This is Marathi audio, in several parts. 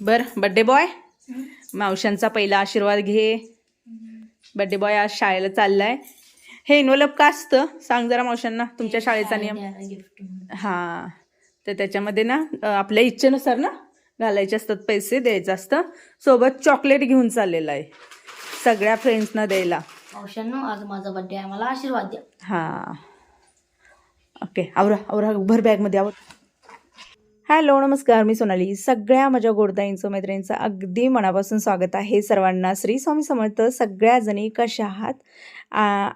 बर बड्डे बॉय मावशांचा पहिला आशीर्वाद घे. बड्डे बॉय आज शाळेला चाललाय. हे इन्व्हलप का असतं? सांग जरा मावशांना तुमच्या शाळेचा नियम. हां तर त्याच्यामध्ये ना आपल्या इच्छेनुसार ना घालायचे असतात पैसे द्यायचं असतं. सोबत चॉकलेट घेऊन चाललेलं आहे. सगळ्या फ्रेंड्सना द्यायला. आज माझा बर्थडे आहे मला आशीर्वाद द्या. हां. ओके आवरा आवरा भर बॅगमध्ये आवर. हॅलो नमस्कार मी सोनाली. सगळ्या माझ्या गोडदाईंचं मैत्रिणींचं अगदी मनापासून स्वागत आहे सर्वांना. श्री स्वामी समर्थ सगळ्या जणी कशा आहात?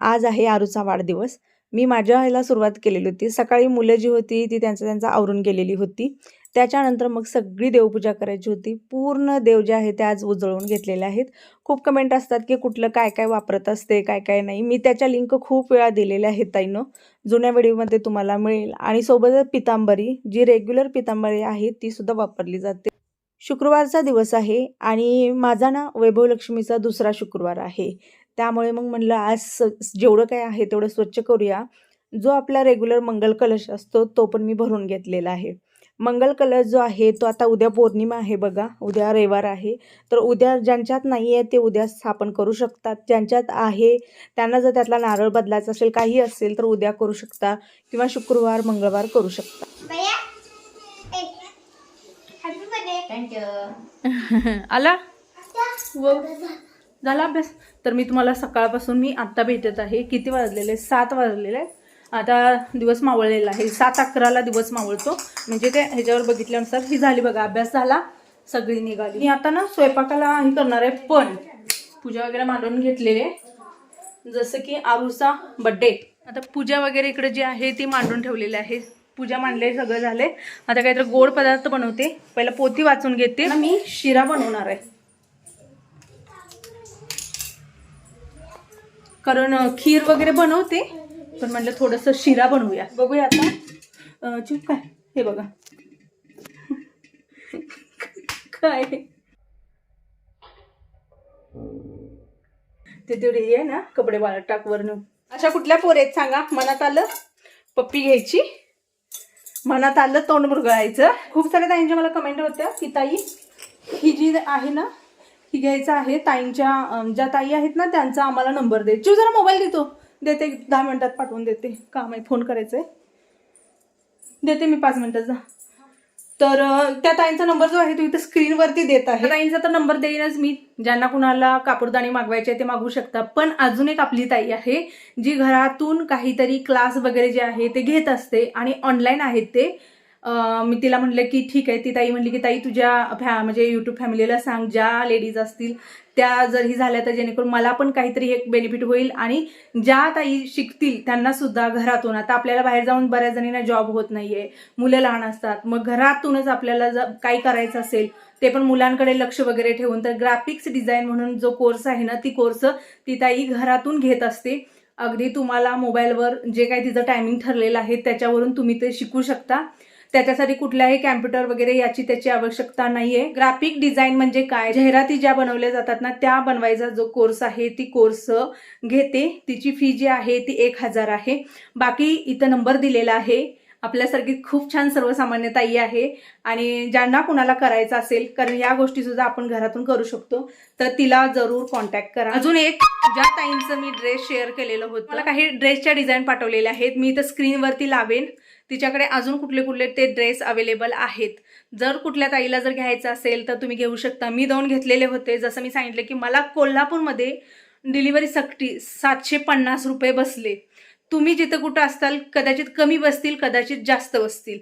आज आहे आरूचा वाढदिवस. मी माझ्या ह्याला सुरुवात केलेली होती. सकाळी मुलं जी होती ती त्यांचं त्यांचं आवरून गेलेली होती. त्याच्यानंतर मग सगळी देवपूजा करायची होती. पूर्ण देव जे आहे ते आज उजळून घेतलेले आहेत. खूप कमेंट असतात की कुठलं काय काय वापरत असते काय काय नाही. मी त्याच्या लिंक खूप वेळा दिलेल्या आहेत ताईनं. जुन्या व्हिडिओमध्ये तुम्हाला मिळेल. आणि सोबतच पितांबरी जी रेग्युलर पितांबरी आहे ती सुद्धा वापरली जाते. शुक्रवारचा दिवस आहे आणि माझा ना वैभवलक्ष्मीचा दुसरा शुक्रवार आहे. त्यामुळे मग म्हणलं आज स- जेवढं काय आहे तेवढं स्वच्छ करूया. जो आपला रेग्युलर मंगल कलश असतो तो पण मी भरून घेतलेला आहे. मंगल कलश जो आहे तो आता उद्या पौर्णिमा आहे बघा. उद्या रविवार आहे. तर उद्या ज्यांच्यात नाही आहे ते उद्या स्थापन करू शकतात. ज्यांच्यात आहे त्यांना जर त्यातला नारळ बदलायचा असेल काही असेल तर उद्या करू शकता किंवा शुक्रवार मंगळवार करू शकता. थँक्यू आला? व झाला अभ्यास. तर मी तुम्हाला सकाळपासून मी आत्ता भेटत आहे. किती वाजलेले? सात वाजलेले. आहेत आता दिवस मावळलेला आहे. सात अकराला दिवस मावळतो. म्हणजे ते ह्याच्यावर बघितल्यानुसार ही झाली बघा अभ्यास झाला सगळी निघाली. मी आता ना स्वयंपाकाला हे करणार आहे पण पूजा वगैरे मांडून घेतलेले जसं की आरूचा बड्डे आता पूजा वगैरे इकडे जी आहे ती मांडून ठेवलेली आहे. पूजा मांडले सगळं झाले. आता काहीतरी गोड पदार्थ बनवते. पहिला पोती वाचून घेते. मी शिरा बनवणार आहे. कारण खीर वगैरे बनवते. पण म्हटलं थोडंसं शिरा बनवूया. बघूया आता चुप काय? हे बघा. काय? ते तेवढे हे आहे ना कपडे वाळत टाकवरनं अशा कुठल्या पोर आहेत सांगा? मनात आलं पप्पी घ्यायची. मनात आलं तोंड मुरगळायचं. खूप साऱ्या ताईंच्या मला कमेंट होत्या की ताई ही जी आहे ना ही घ्यायचं आहे ताईंच्या ज्या ताई आहेत ना त्यांचा आम्हाला नंबर दे. जीव जरा मोबाईल देतो. देते दहा मिनटात पाठवून देते. काम आहे फोन करायचं आहे देते मी पाच मिनटाचा जा. तर त्या ताईंचा नंबर जो आहे तो इथं स्क्रीनवरती देत आहे. ताईंचा तर नंबर देईनच मी. ज्यांना कुणाला कापूरदाणी मागवायचे आहे ते मागवू शकता पण अजून एक आपली ताई आहे जी घरातून काहीतरी क्लास वगैरे जे आहे ते घेत असते आणि ऑनलाईन आहेत ते. मी तिला म्हटलं की ठीक आहे ती ताई म्हणली की ताई तुझ्या फॅ म्हणजे यूट्यूब फॅमिलीला सांग ज्या लेडीज असतील त्या जर ही झाल्या तर जेणेकरून मला पण काहीतरी एक बेनिफिट होईल आणि ज्या ताई शिकतील त्यांना सुद्धा घरातून. आता आपल्याला बाहेर जाऊन बऱ्याच जणींना जॉब होत नाहीये. मुलं लहान असतात. मग घरातूनच आपल्याला जर काही करायचं असेल ते पण मुलांकडे लक्ष वगैरे ठेवून. तर ग्राफिक्स डिझाईन म्हणून जो कोर्स आहे ना ती कोर्स ती ताई घरातून घेत असते. अगदी तुम्हाला मोबाईलवर जे काही तिचं टायमिंग ठरलेलं आहे त्याच्यावरून तुम्ही ते शिकू शकता. त्याच्यासाठी कुठल्याही कॅम्प्युटर वगैरे याची त्याची आवश्यकता नाहीये. ग्राफिक डिझाईन म्हणजे काय? जाहिराती ज्या बनवल्या जातात ना त्या बनवायचा जो कोर्स आहे ती कोर्स घेते. तिची फी जी आहे ती एक हजार आहे. बाकी इथं नंबर दिलेला आहे. आपल्यासारखी खूप छान सर्वसामान्य ताई आहे. आणि ज्यांना कुणाला करायचं असेल कारण या गोष्टी सुद्धा आपण घरातून करू शकतो तर तिला जरूर कॉन्टॅक्ट करा. अजून एक ज्या ताईंचं मी ड्रेस शेअर केलेलं होतं. मला काही ड्रेसच्या डिझाईन पाठवलेल्या आहेत. मी इथं स्क्रीनवरती लावेन. तिच्याकडे अजून कुठले कुठले ते ड्रेस अवेलेबल आहेत. जर कुठल्या ताईला जर घ्यायचं असेल तर तुम्ही घेऊ शकता. मी दोन घेतलेले होते. जसं मी सांगितलं की मला कोल्हापूरमध्ये डिलिव्हरी सक्ती सातशे पन्नास रुपये बसले. तुम्ही जिथं कुठं असताल कदाचित कमी बसतील कदाचित जास्त बसतील.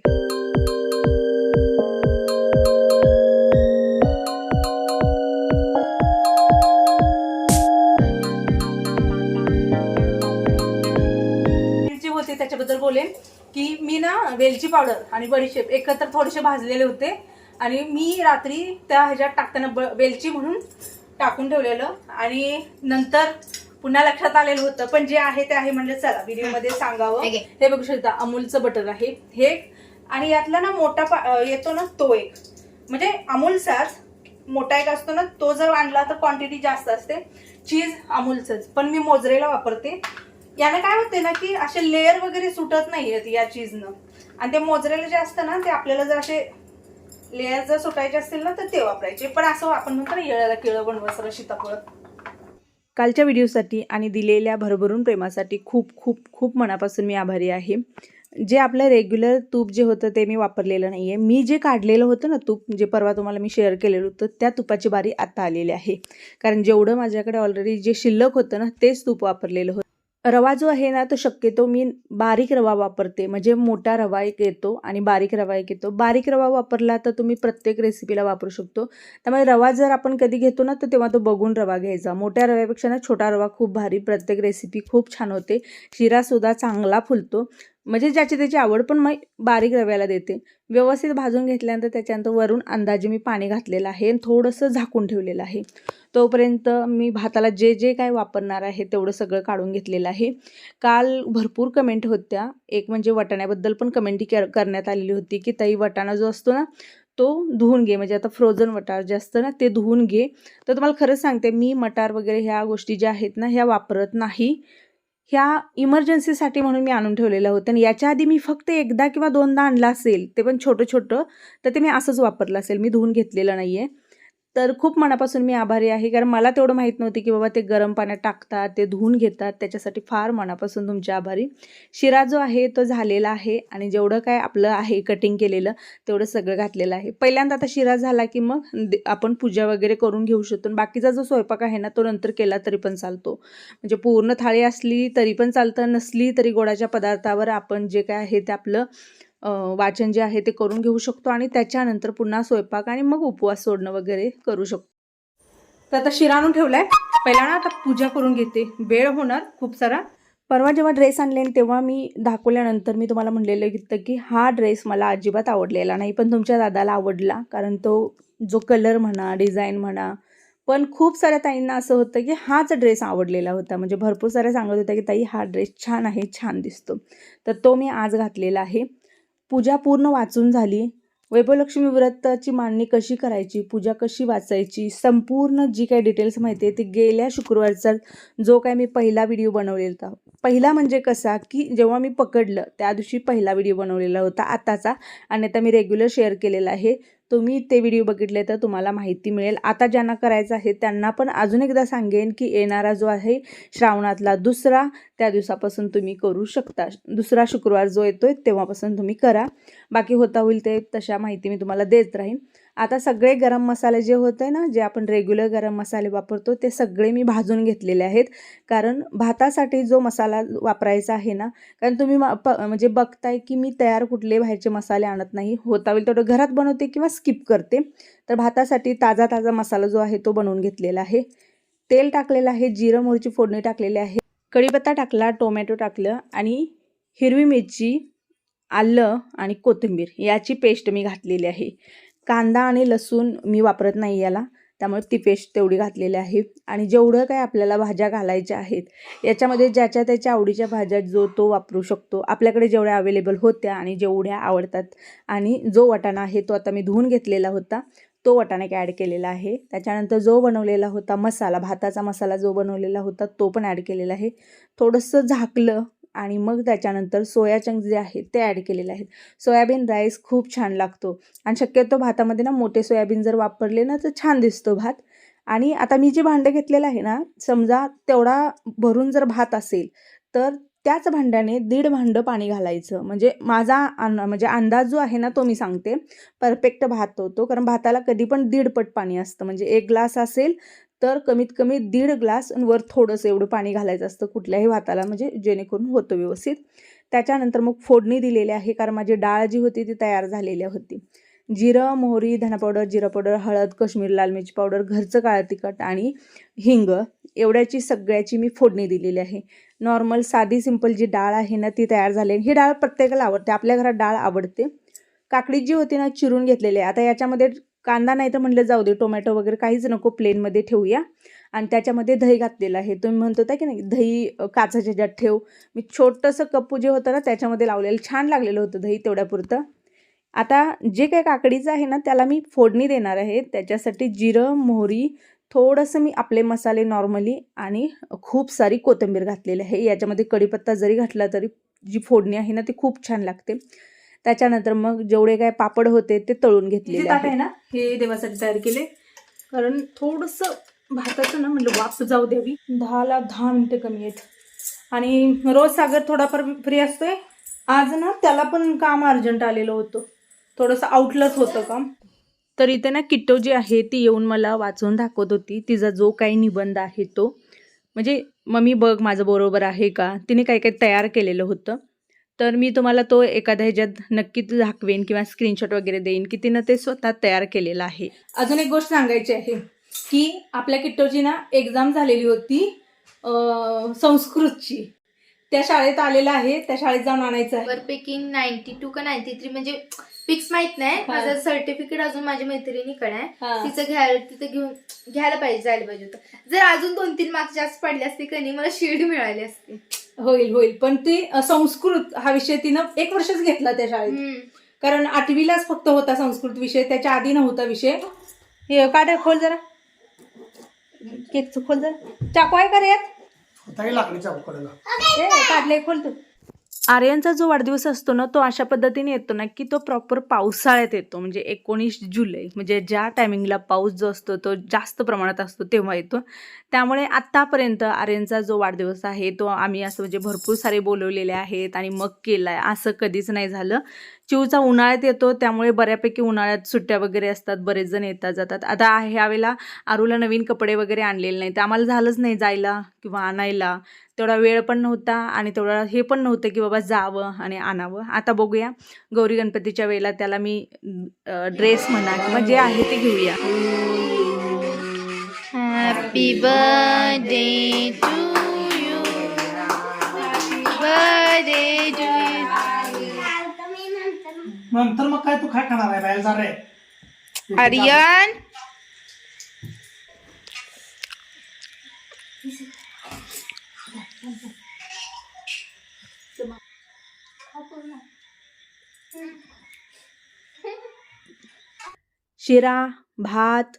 जे होते त्याच्याबद्दल बोलेन. की मी ना वेलची पावडर आणि बडीशेप एकत्र थोडेसे भाजलेले होते. आणि मी रात्री त्या ह्याच्यात टाकताना ब- वेलची म्हणून टाकून ठेवलेलं. आणि नंतर पुन्हा लक्षात आलेलं होतं पण जे आहे ते आहे म्हणजे चला व्हिडिओमध्ये सांगावं. हे बघू शकता अमूलचं बटर आहे. हे. आणि यातला ना मोठा पा- येतो ना तो एक. म्हणजे अमूलचाच मोठा एक असतो ना तो जर आणला तर क्वांटिटी जास्त असते. चीज अमूलचंच. पण मी मोजरेला वापरते. याने काय होते ना की असे लेअर वगैरे सुटत नाहीयेत या चीजनं आणि ते मोजरेला जे असतं ना ते आपल्याला जर असे लेअर जर सुटायचे असतील ना तर ते वापरायचे. पण असं आपण म्हणतो ना येळाला केळं बनवायचं सीताफळ कालच्या व्हिडिओसाठी आणि दिलेल्या भरभरून प्रेमासाठी खूप खूप खूप मनापासून मी आभारी आहे. जे आपलं रेग्युलर तूप जे होतं ते मी वापरलेलं नाही आहे मी जे काढलेलं होतं ना तूप जे परवा तुम्हाला मी शेअर केलेलं होतं त्या तुपाची बारी आत्ता आलेली आहे. कारण जेवढं माझ्याकडे ऑलरेडी जे शिल्लक होतं ना तेच तूप वापरलेलं होतं. रवा जो आहे ना तो शक्यतो मी बारीक रवा वापरते. म्हणजे मोठा रवा एक येतो आणि बारीक रवा एक येतो. बारीक रवा वापरला तर तुम्ही प्रत्येक रेसिपीला वापरू शकतो. त्यामुळे रवा जर आपण कधी घेतो ना तर तेव्हा तो बघून रवा घ्यायचा. मोठ्या रव्यापेक्षा ना छोटा रवा खूप भारी. प्रत्येक रेसिपी खूप छान होते. शिरासुद्धा चांगला फुलतो. म्हणजे ज्याची त्याची आवड पण मग बारीक रव्याला देते. व्यवस्थित भाजून घेतल्यानंतर त्याच्यानंतर वरून अंदाजे मी पाणी घातलेलं आहे आणि थोडंसं झाकून ठेवलेलं आहे. तोपर्यंत मी भाताला जे जे काय वापरणार आहे तेवढं सगळं काढून घेतलेलं आहे. काल भरपूर कमेंट होत्या. एक म्हणजे वटाण्याबद्दल पण कमेंटी कर करण्यात आलेली होती की ताई वटाणा जो असतो ना तो धुवून घे. म्हणजे आता फ्रोझन वटार जे असतं ना ते धुवून घे. तर तुम्हाला खरंच सांगते मी मटार वगैरे ह्या गोष्टी ज्या आहेत ना ह्या वापरत नाही. ह्या इमर्जन्सीसाठी म्हणून मी आणून ठेवलेलं होतं. आणि याच्या आधी मी फक्त एकदा किंवा दोनदा आणला असेल ते पण छोटं छोटं तर ते मी असंच वापरलं असेल. मी धुवून घेतलेलं नाही आहे तर खूप मनापासून मी आभारी आहे. कारण मला तेवढं माहीत नव्हती की बाबा ते गरम पाण्यात टाकतात ते धुवून घेतात. त्याच्यासाठी फार मनापासून तुमचे आभारी. शिरा जो आहे तो झालेला आहे. आणि जेवढं काय आपलं आहे कटिंग केलेलं तेवढं सगळं घातलेलं आहे. पहिल्यांदा आता शिरा झाला की मग आपण पूजा वगैरे करून घेऊ शकतो. आणि बाकीचा जो स्वयंपाक आहे ना तो नंतर केला तरी पण चालतो. म्हणजे पूर्ण थाळी असली तरी पण चालतं नसली तरी गोडाच्या पदार्थावर आपण जे काय आहे ते आपलं वाचन जे आहे ते करून घेऊ शकतो आणि त्याच्यानंतर पुन्हा स्वयंपाक आणि मग उपवास सोडणं वगैरे करू शकतो. तर आता शिरा आणून ठेवलाय. पहिला ना आता पूजा करून घेते. वेळ होणार खूप सारा. परवा जेव्हा ड्रेस आणले तेव्हा मी दाखवल्यानंतर मी तुम्हाला म्हणलेलं होतं की हा ड्रेस मला अजिबात आवडलेला नाही पण तुमच्या दादाला आवडला. कारण तो जो कलर म्हणा डिझाईन म्हणा पण खूप साऱ्या ताईंना असं होतं की हाच ड्रेस आवडलेला होता. म्हणजे भरपूर साऱ्या सांगत होत्या की ताई हा ड्रेस छान आहे छान दिसतो. तर तो मी आज घातलेला आहे. पूजा पूर्ण वाचून झाली. वैभवलक्ष्मी व्रताची मांडणी कशी करायची? पूजा कशी वाचायची? संपूर्ण जी काही डिटेल्स माहिती आहे ती गेल्या शुक्रवारचा जो काय मी पहिला व्हिडिओ बनवलेला होता. पहिला म्हणजे कसा की जेव्हा मी पकडलं त्या दिवशी पहिला व्हिडिओ बनवलेला होता आताचा. आणि आता मी रेग्युलर शेअर केलेला आहे. तुम्ही ते व्हिडिओ बघितले तर तुम्हाला माहिती मिळेल. आता ज्यांना करायचं आहे त्यांना पण अजून एकदा सांगेन की येणारा जो आहे श्रावणातला दुसरा त्या दिवसापासून तुम्ही करू शकता. दुसरा शुक्रवार जो येतोय तेव्हापासून तुम्ही करा. बाकी होता होईल ते तशा माहिती मी तुम्हाला देत राहीन. आता सगळे गरम मसाले जे होते ना जे आपण रेग्युलर गरम मसाले वापरतो ते सगळे मी भाजून घेतलेले आहेत. कारण भातासाठी जो मसाला वापरायचा आहे ना कारण तुम्ही प म्हणजे बघताय की मी तयार कुठले बाहेरचे मसाले आणत नाही. होता होईल तेवढं घरात बनवते किंवा स्किप करते. तर भातासाठी ताजा ताजा मसाला जो आहे तो बनवून घेतलेला आहे. तेल टाकलेलं आहे जिरं मोहरीची फोडणी टाकलेली आहे. कढीपत्ता टाकला टोमॅटो टाकलं आणि हिरवी मिरची आलं आणि कोथिंबीर याची पेस्ट मी घातलेली आहे. कांदा आणि लसूण मी वापरत नाही याला त्यामुळे ती पेस्ट तेवढी घातलेली आहे. आणि जेवढं काय आपल्याला भाज्या घालायच्या आहेत याच्यामध्ये ज्याच्या त्याच्या आवडीच्या भाज्या जो तो वापरू शकतो. आपल्याकडे जेवढ्या अवेलेबल होत्या आणि जेवढ्या आवडतात आणि जो वाटाणा आहे तो आता मी धुवून घेतलेला होता तो वाटाणा ॲड केलेला आहे. त्याच्यानंतर जो बनवलेला होता मसाला भाताचा मसाला जो बनवलेला होता तो पण ॲड केलेला आहे. थोडंसं झाकलं आणि मग त्याच्यानंतर सोया चंक्स जे आहेत ते ॲड केलेले आहेत. सोयाबीन राईस खूप छान लागतो. आणि शक्यतो भातामध्ये ना मोठे सोयाबीन जर वापरले ना तर छान दिसतो भात. आणि आता मी जे भांडं घेतलेलं आहे ना समजा तेवढा भरून जर भात असेल तर त्याच भांड्याने दीड भांडं पाणी घालायचं. म्हणजे माझा अन म्हणजे अंदाज जो आहे ना तो मी सांगते. परफेक्ट भात होतो. कारण भाताला कधी पण दीडपट पाणी असतं. म्हणजे एक ग्लास असेल तर कमीत कमी दीड ग्लास वर थोडंसं एवढं पाणी घालायचं असतं कुठल्याही भाताला म्हणजे जेणेकरून होतं व्यवस्थित. त्याच्यानंतर मग फोडणी दिलेली आहे कारण माझी डाळ जी होती ती तयार झालेली होती. जिरं मोहरी धना पावडर जिरं पावडर हळद कश्मीर लाल मिरची पावडर घरचं काळं तिखट आणि हिंग एवढ्याची सगळ्याची मी फोडणी दिलेली आहे. नॉर्मल साधी सिंपल जी डाळ आहे ना ती तयार झाली ही डाळ प्रत्येकाला आवडते आपल्या घरात डाळ आवडते. काकडी जी होती ना चिरून घेतलेली आहे. आता याच्यामध्ये कांदा नाही तर म्हणलं जाऊ दे टोमॅटो वगैरे काहीच नको प्लेनमध्ये ठेवूया. आणि त्याच्यामध्ये दही घातलेलं आहे. तुम्ही म्हणत होता की नाही दही काचाच्या ज्यात ठेव. मी छोटंसं कप्पू जे होतं ना त्याच्यामध्ये लावलेलं छान लागलेलं होतं दही तेवढ्यापुरतं. आता जे काही काकडीचं आहे ना त्याला मी फोडणी देणार आहे. त्याच्यासाठी जिरं मोहरी थोडंसं मी आपले मसाले नॉर्मली आणि खूप सारी कोथिंबीर घातलेली आहे. याच्यामध्ये कढीपत्ता जरी घातला तरी जी फोडणी आहे ना ती खूप छान लागते. त्याच्यानंतर मग जेवढे काय पापड होते ते तळून घेतलेले आहे ना हे देवासाठी तयार केले. कारण थोडंसं भाताचं ना म्हणलं वाफ जाऊ द्यावी. दहाला दहा मिनटं कमी आहेत. आणि रोज सागर थोडाफार फ्री असतोय. आज ना त्याला पण काम अर्जंट आलेलं होतं. थोडंसं आउटलंच होतं काम. तर इथे ना किट्टो जी आहे ती येऊन मला वाचून दाखवत होती. तिचा जो काही निबंध आहे तो. म्हणजे मम्मी बघ माझं बरोबर आहे का? तिने काही काही तयार केलेलं होतं. तर मी तुम्हाला तो एखाद्या ह्याच्यात नक्कीच दाखवेन किंवा स्क्रीनशॉट वगैरे देईन की तिनं ते स्वतः तयार केलेलं आहे. अजून एक गोष्ट सांगायची आहे की आपल्या किट्टोची ना एक्झाम झालेली होती संस्कृतची. त्या शाळेत आलेलं आहे त्या शाळेत जाऊन आणायचं आहे. पेकिंग नाईन्टी टू का नाईन्टी थ्री म्हणजे फिक्स माहीत नाही. हा. माझं सर्टिफिकेट अजून माझ्या मैत्रिणीकडे आहे. हा. तिचं घ्यायला तिथं घेऊन घ्यायला पाहिजे जायला पाहिजे होतं. जर अजून दोन तीन मार्क्स जास्त पडले असते का नाही मला शील्ड मिळाली असती. होईल होईल. पण ते संस्कृत हा विषय तिनं एक वर्षच घेतला त्या शाळेत. कारण आठवीलाच फक्त होता संस्कृत विषय त्याच्या आधी नव्हता विषय. हे काढ खोल जरा. केकचं खोल जरा. चाकू आहे का रे यात? होता लाकडी चाकूकडे ए, काढले खोल तू. आर्यनचा जो वाढदिवस असतो ना तो अशा पद्धतीने येतो ना की तो प्रॉपर पावसाळ्यात येतो. म्हणजे एकोणीस जुलै म्हणजे ज्या टायमिंगला पाऊस जो असतो तो जास्त प्रमाणात असतो तेव्हा येतो. त्यामुळे आत्तापर्यंत आर्यनचा जो वाढदिवस आहे तो आम्ही असं म्हणजे भरपूर सारे बोलवलेले आहेत आणि मग केला आहे असं कधीच नाही झालं. चिवचा उन्हाळ्यात येतो त्यामुळे बऱ्यापैकी उन्हाळ्यात सुट्ट्या वगैरे असतात बरेच जण येतात जातात. आता ह्यावेळेला आरूला नवीन कपडे वगैरे आणलेले नाही तर आम्हाला झालंच नाही जायला किंवा आणायला. तेवढा वेळ पण नव्हता आणि तेवढा हे पण नव्हतं की बाबा जावं आणि आणावं. आता बघूया. गौरी गणपतीच्या वेळेला त्याला मी ड्रेस म्हणा किंवा जे आहे ते घेऊया. Happy birthday to you birthday to नंतर मग काय तू काय खाणार आहे? बाहेर जा रे. आर्यन? शिरा भात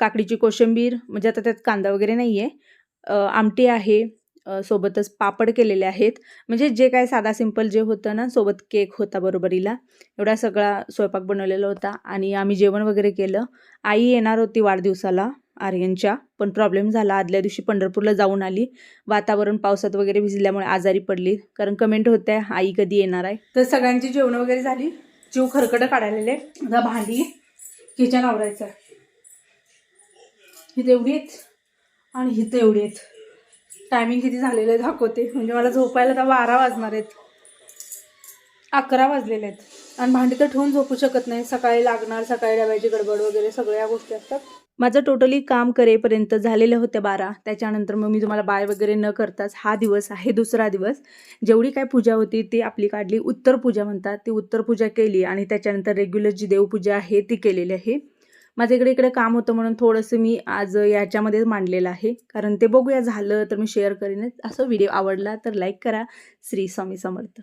काकडीची कोशिंबीर म्हणजे आता त्यात कांदा वगैरे नाही आहे आमटी आहे. सोबतच पापड केलेले आहेत. म्हणजे जे काय साधा सिंपल जे होतं ना सोबत केक होता बरोबरीला एवढा सगळा स्वयंपाक बनवलेला होता आणि आम्ही जेवण वगैरे केलं. आई येणार होती वाढदिवसाला आर्यनच्या पण प्रॉब्लेम झाला. आदल्या दिवशी पंढरपूरला जाऊन आली. वातावरण पावसात वगैरे भिजल्यामुळे आजारी पडली. कारण कमेंट होत्या आई कधी येणार आहे? तर सगळ्यांची जेवण वगैरे झाली. जीव खरकट काढायलेले. आता भांडी किचन आवरायचं. ही इथे एवढी आहेत आणि इथं एवढी आहेत. टायमिंग किती झालेलं आहे दाखवते. म्हणजे मला झोपायला तर बारा वाजणार आहेत. अकरा वाजलेले आहेत. आणि भांडी तर ठेवून झोपू शकत नाही. सकाळी लागणार सकाळी डब्याची गडबड वगैरे सगळ्या गोष्टी असतात. माझं टोटली काम करेपर्यंत झालेलं होतं बारा. त्याच्यानंतर मग मी तुम्हाला बाय वगैरे न करताच हा दिवस आहे दुसरा दिवस. जेवढी काय पूजा होती ती आपली काढली. उत्तर पूजा म्हणतात. ती उत्तर पूजा केली आणि त्याच्यानंतर रेग्युलर जी देवपूजा आहे ती केलेली आहे. माझं इकडे इकडे काम होतं म्हणून थोडंसं मी आज याच्यामध्येच मांडलेलं आहे. कारण ते बघूया झालं तर मी शेअर करीनच असं व्हिडिओ आवडला तर लाईक करा. श्री स्वामी समर्थ.